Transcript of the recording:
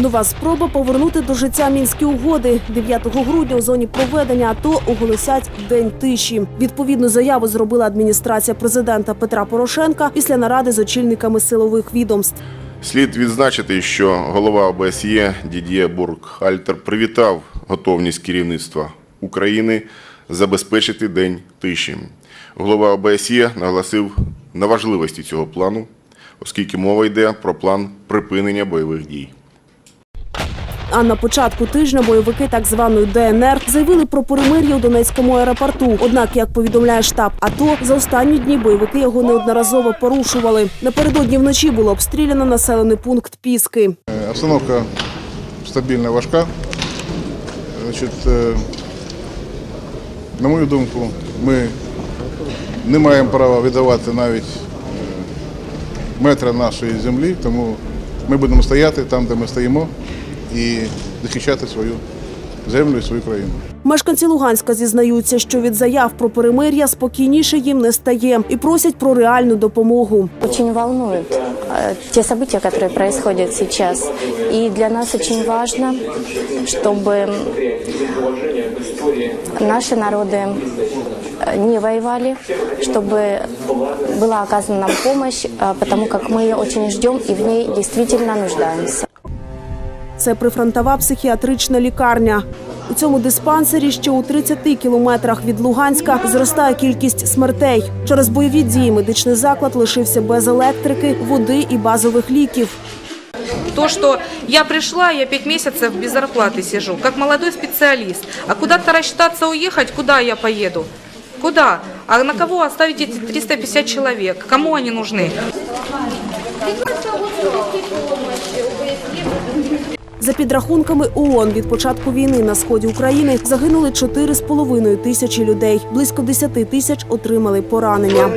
Нова спроба повернути до життя мінські угоди. 9 грудня у зоні проведення АТО оголосять день тиші. Відповідну заяву зробила адміністрація президента Петра Порошенка після наради з очільниками силових відомств. Слід відзначити, що голова ОБСЄ Дід'є Бургхальтер привітав готовність керівництва України забезпечити день тиші. Голова ОБСЄ наголосив на важливості цього плану, оскільки мова йде про план припинення бойових дій. А на початку тижня бойовики так званої ДНР заявили про перемир'я у Донецькому аеропорту. Однак, як повідомляє штаб АТО, за останні дні бойовики його неодноразово порушували. Напередодні вночі було обстріляно населений пункт Піски. Е, Обстановка стабільна, важка. Значить, е, на мою думку, ми не маємо права віддавати навіть е, метра нашої землі, тому ми будемо стояти там, де ми стоїмо, і захищати свою землю і свою країну. Мешканці Луганська зізнаються, що від заяв про перемир'я спокійніше їм не стає і просять про реальну допомогу. Очень волнуют э, те события, которые происходят сейчас. И для нас очень важно, чтобы наши народы э, не воевали, чтобы была оказана нам помощь, э, потому как мы ее очень ждем и в ней действительно нуждаемся. Це прифронтова психіатрична лікарня. У цьому диспансері, що у 30 кілометрах від Луганська, зростає кількість смертей. Через бойові дії медичний заклад лишився без електрики, води і базових ліків. То, что я пришла, я пять месяцев без зарплаты сижу, как молодой специалист. А куда-то рассчитаться уехать, куда я поеду? Куда? А на кого оставить эти 350 человек? Кому они нужны? За підрахунками ООН, від початку війни на сході України загинули 4,5 тисячі людей. Близько 10 тисяч отримали поранення.